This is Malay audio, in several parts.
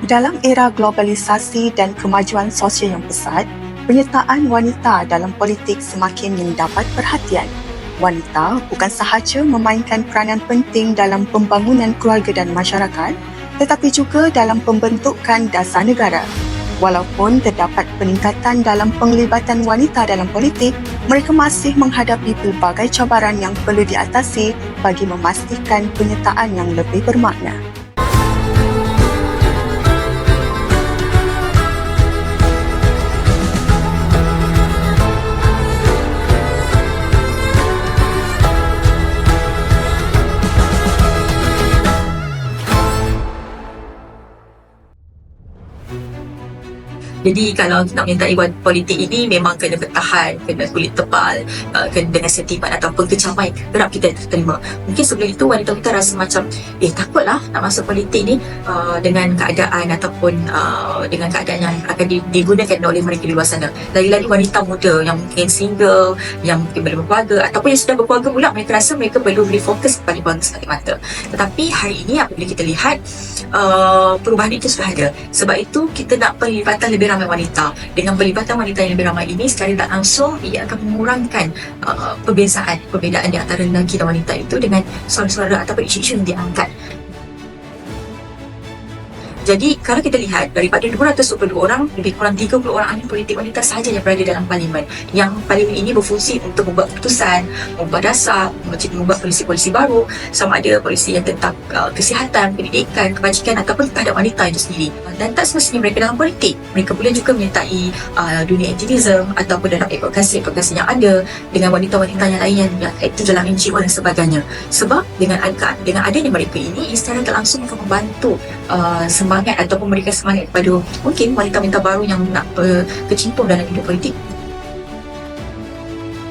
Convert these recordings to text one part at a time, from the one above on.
Dalam era globalisasi dan kemajuan sosial yang pesat, penyertaan wanita dalam politik semakin mendapat perhatian. Wanita bukan sahaja memainkan peranan penting dalam pembangunan keluarga dan masyarakat, tetapi juga dalam pembentukan dasar negara. Walaupun terdapat peningkatan dalam penglibatan wanita dalam politik, mereka masih menghadapi pelbagai cabaran yang perlu diatasi bagi memastikan penyertaan yang lebih bermakna. Jadi kalau nak menyertai buat politik ini memang kena bertahan, kena kulit tebal, uh, kena dengan sentimen ataupun kecapai kerap kita terima. Mungkin sebelum itu wanita-wanita rasa macam eh takutlah nak masuk politik ni uh, dengan keadaan ataupun uh, dengan keadaan yang akan digunakan oleh mereka di luar sana. Lagi-lagi wanita muda yang mungkin single, yang mungkin belum berkeluarga ataupun yang sudah berkeluarga pula mereka rasa mereka perlu beri fokus kepada bangsa semata-mata. Tetapi hari ini apabila kita lihat uh, perubahan itu sudah ada. Sebab itu kita nak pelibatan lebih ramai wanita. Dengan pelibatan wanita yang lebih ramai ini, secara tak langsung ia akan mengurangkan uh, perbezaan, perbezaan di antara lelaki dan wanita itu dengan suara-suara ataupun isu-isu yang diangkat. Jadi kalau kita lihat daripada 222 orang, lebih kurang 30 orang ahli politik wanita sahaja yang berada dalam parlimen. Yang parlimen ini berfungsi untuk membuat keputusan, membuat dasar, membuat polisi-polisi baru, sama ada polisi yang tentang uh, kesihatan, pendidikan, kebajikan ataupun terhadap wanita itu sendiri. Dan tak semestinya mereka dalam politik. Mereka boleh juga menyertai uh, dunia aktivism ataupun dalam advokasi-advokasi yang ada dengan wanita-wanita yang lain yang, yang aktif dalam NGO dan sebagainya. Sebab dengan dengan adanya mereka ini, tak langsung akan membantu uh, semangat ataupun memberikan semangat kepada mungkin wanita-wanita baru yang nak berkecimpung dalam hidup politik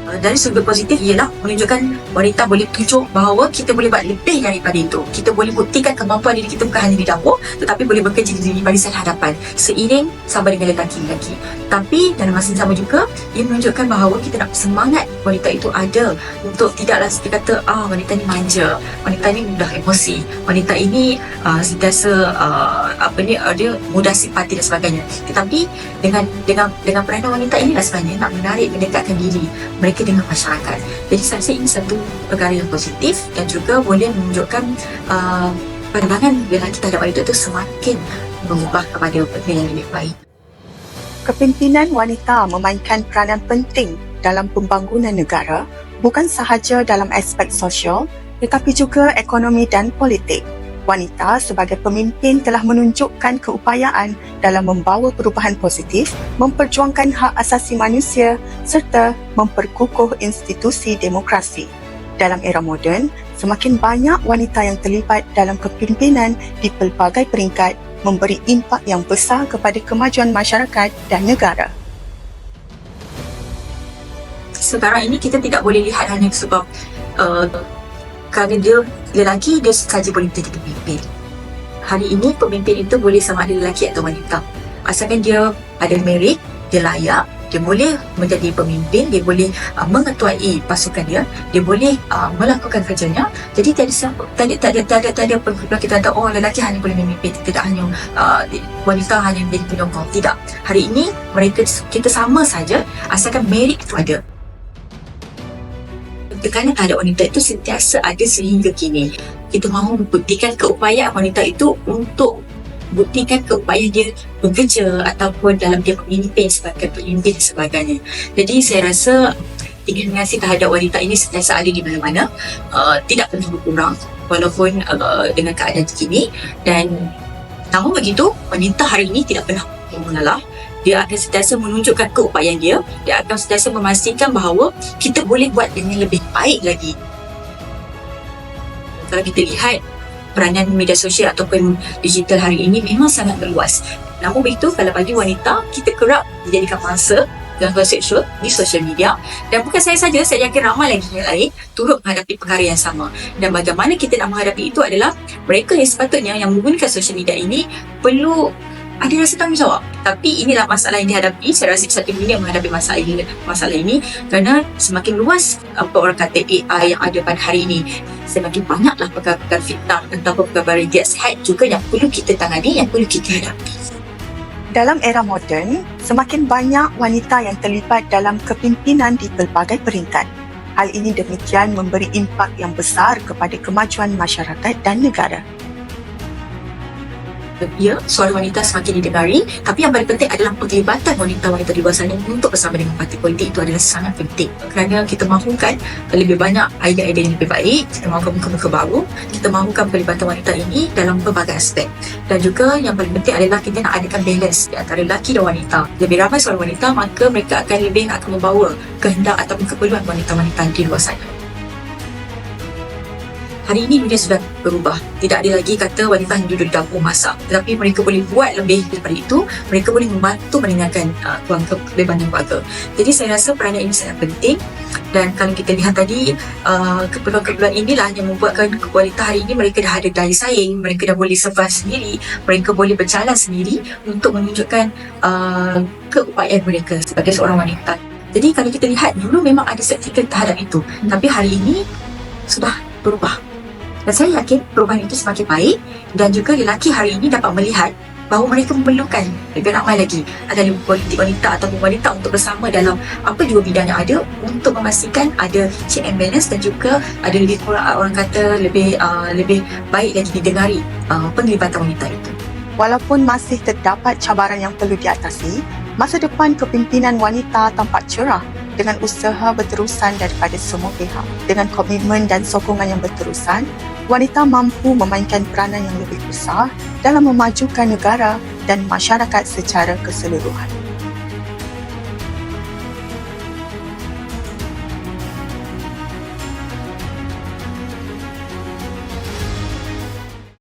Uh, dari sudut positif ialah menunjukkan wanita boleh tunjuk bahawa kita boleh buat lebih daripada itu. Kita boleh buktikan kemampuan diri kita bukan hanya di dapur tetapi boleh bekerja di barisan hadapan seiring sama dengan lelaki-lelaki. Tapi dalam masa yang sama juga ia menunjukkan bahawa kita nak semangat wanita itu ada untuk tidaklah kita kata ah wanita ni manja, wanita ni mudah emosi, wanita ini uh, sentiasa uh, apa ni uh, dia mudah simpati dan sebagainya. Tetapi dengan dengan dengan peranan wanita ini sebenarnya nak menarik mendekatkan diri mereka dengan masyarakat. Jadi saya rasa ini satu perkara yang positif dan juga boleh menunjukkan uh, pandangan lelaki terhadap wanita itu semakin mengubah kepada benda yang lebih baik. Kepimpinan wanita memainkan peranan penting dalam pembangunan negara bukan sahaja dalam aspek sosial tetapi juga ekonomi dan politik wanita sebagai pemimpin telah menunjukkan keupayaan dalam membawa perubahan positif, memperjuangkan hak asasi manusia serta memperkukuh institusi demokrasi. Dalam era moden, semakin banyak wanita yang terlibat dalam kepimpinan di pelbagai peringkat memberi impak yang besar kepada kemajuan masyarakat dan negara. Sekarang ini kita tidak boleh lihat hanya sebab uh, kerana dia lelaki dia saja boleh menjadi pemimpin hari ini pemimpin itu boleh sama ada lelaki atau wanita asalkan dia ada merit dia layak dia boleh menjadi pemimpin dia boleh uh, mengetuai pasukan dia dia boleh uh, melakukan kerjanya. Jadi tadi tak ada tak ada perlu kita kata oh lelaki hanya boleh memimpin tidak hanya uh, wanita hanya menjadi penyokong tidak. Hari ini mereka kita sama saja asalkan merit itu ada. Tekanan terhadap wanita itu sentiasa ada sehingga kini. Kita mahu membuktikan keupayaan wanita itu untuk buktikan keupayaan dia bekerja ataupun dalam dia memimpin sebagai pemimpin dan sebagainya. Jadi saya rasa diskriminasi terhadap wanita ini sentiasa ada di mana-mana. Uh, tidak pernah berkurang walaupun uh, dengan keadaan kini dan namun begitu wanita hari ini tidak pernah mengalah dia akan sentiasa menunjukkan keupayaan dia dia akan sentiasa memastikan bahawa kita boleh buat dengan lebih baik lagi kalau kita lihat peranan media sosial ataupun digital hari ini memang sangat berluas namun begitu kalau bagi wanita kita kerap dijadikan mangsa gangguan seksual di sosial media. Dan bukan saya saja saya yakin ramai lagi yang lain turut menghadapi perkara yang sama. Dan bagaimana kita nak menghadapi itu adalah mereka yang sepatutnya yang menggunakan sosial media ini perlu ada rasa tanggungjawab. Tapi inilah masalah yang dihadapi. Saya rasa satu dunia menghadapi masalah ini, masalah ini kerana semakin luas apa orang kata AI yang ada pada hari ini. Semakin banyaklah perkara-perkara fitnah tentang perkara tidak sihat juga yang perlu kita tangani, yang perlu kita hadapi. Dalam era moden, semakin banyak wanita yang terlibat dalam kepimpinan di pelbagai peringkat. Hal ini demikian memberi impak yang besar kepada kemajuan masyarakat dan negara. Ya, suara wanita semakin didengari tapi yang paling penting adalah penglibatan wanita-wanita di luar sana untuk bersama dengan parti politik. Itu adalah sangat penting. Kerana kita mahukan lebih banyak idea-idea yang lebih baik. Kita mahukan muka-muka baru. Kita mahukan pelibatan wanita ini dalam pelbagai aspek. Dan juga yang paling penting adalah kita nak adakan balance di antara lelaki dan wanita. Lebih ramai suara wanita maka mereka akan lebih akan membawa kehendak ataupun keperluan wanita-wanita di luar sana Hari ini dunia sudah berubah. Tidak ada lagi kata wanita hanya duduk di dapur masak. Tetapi mereka boleh buat lebih daripada itu. Mereka boleh membantu meringankan uh, keluarga kebebanan keluarga. Jadi saya rasa peranan ini sangat penting. Dan kalau kita lihat tadi, uh, keperluan-keperluan inilah yang membuatkan wanita hari ini mereka dah ada daya saing. Mereka dah boleh survive sendiri. Mereka boleh berjalan sendiri untuk menunjukkan uh, keupayaan mereka sebagai seorang wanita. Jadi kalau kita lihat dulu memang ada skeptikal terhadap itu. Tapi hari ini sudah berubah. Dan saya yakin perubahan itu semakin baik dan juga lelaki hari ini dapat melihat bahawa mereka memerlukan lebih ramai lagi adalah politik wanita ataupun wanita untuk bersama dalam apa jua bidang yang ada untuk memastikan ada check and balance dan juga ada lebih kurang orang kata lebih uh, lebih baik lagi didengari uh, penglibatan wanita itu. Walaupun masih terdapat cabaran yang perlu diatasi, masa depan kepimpinan wanita tampak cerah dengan usaha berterusan daripada semua pihak. Dengan komitmen dan sokongan yang berterusan, wanita mampu memainkan peranan yang lebih besar dalam memajukan negara dan masyarakat secara keseluruhan.